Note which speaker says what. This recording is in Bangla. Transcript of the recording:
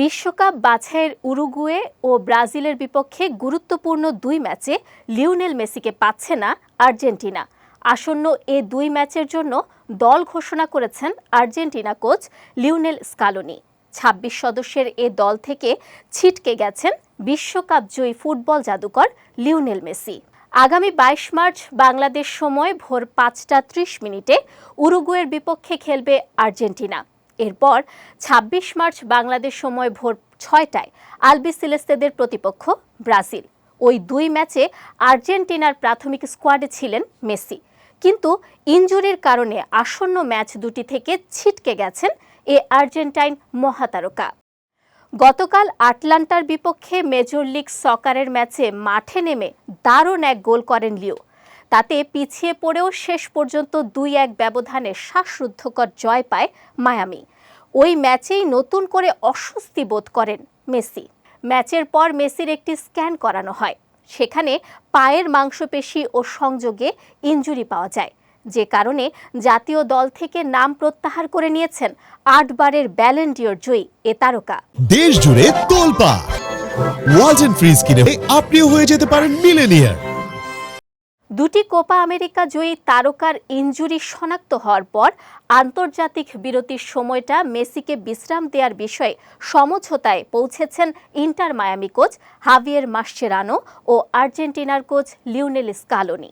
Speaker 1: বিশ্বকাপ বাছাইয়ের উরুগুয়ে ও ব্রাজিলের বিপক্ষে গুরুত্বপূর্ণ দুই ম্যাচে লিওনেল মেসিকে পাচ্ছে না আর্জেন্টিনা। আসন্ন এ দুই ম্যাচের জন্য দল ঘোষণা করেছেন আর্জেন্টিনা কোচ লিওনেল স্কালোনি। ছাব্বিশ সদস্যের এ দল থেকে ছিটকে গেছেন বিশ্বকাপ জয়ী ফুটবল জাদুকর লিওনেল মেসি। আগামী বাইশ মার্চ বাংলাদেশ সময় ভোর পাঁচটা ত্রিশ মিনিটে উরুগুয়ের বিপক্ষে খেলবে আর্জেন্টিনা। এরপর ২৬ মার্চ বাংলাদেশ সময় ভোর ছয়টায় আলবি সিলেস্তেদের প্রতিপক্ষ ব্রাজিল। ওই দুই ম্যাচে আর্জেন্টিনার প্রাথমিক স্কোয়াডে ছিলেন মেসি। কিন্তু ইনজুরির কারণে আসন্ন ম্যাচ দুটি থেকে ছিটকে গেছেন এ আর্জেন্টাইন মহাতারকা। গতকাল আটলান্টার বিপক্ষে মেজর লিগ সকারের ম্যাচে মাঠে নেমে দারুণ এক গোল করেন লিও। তাতে পিছিয়ে পড়েও শেষ পর্যন্ত দুই এক ব্যবধানে শ্বাসরুদ্ধকর জয় পায় মায়ামি। ওই ম্যাচেই নতুন করে অস্বস্তি বোধ করেন মেসি। ম্যাচের পর মেসির একটি স্ক্যান করানো হয়। সেখানে পায়ের মাংসপেশি ও সংযোগে ইনজুরি পাওয়া যায়। যে কারণে জাতীয় দল থেকে নাম প্রত্যাহার করে নিয়েছেন আটবারের ব্যালেন্ডিয়র জয়ী এ তারকা।
Speaker 2: দেশ জুড়ে তোলপা ওয়ালটন ফ্রিজ কিনে আপনিও হয়ে যেতে পারেন মিলেনিয়ার।
Speaker 1: দুটি কোপা আমেরিকা জয়ী তারকার ইঞ্জুরি শনাক্ত হওয়ার পর আন্তর্জাতিক বিরতির সময়টা মেসিকে বিশ্রাম দেওয়ার বিষয়ে সমঝোতায় পৌঁছেছেন Inter Miami coach Javier Mascherano ও আর্জেন্টিনার কোচ লিওনেল স্কালোনি।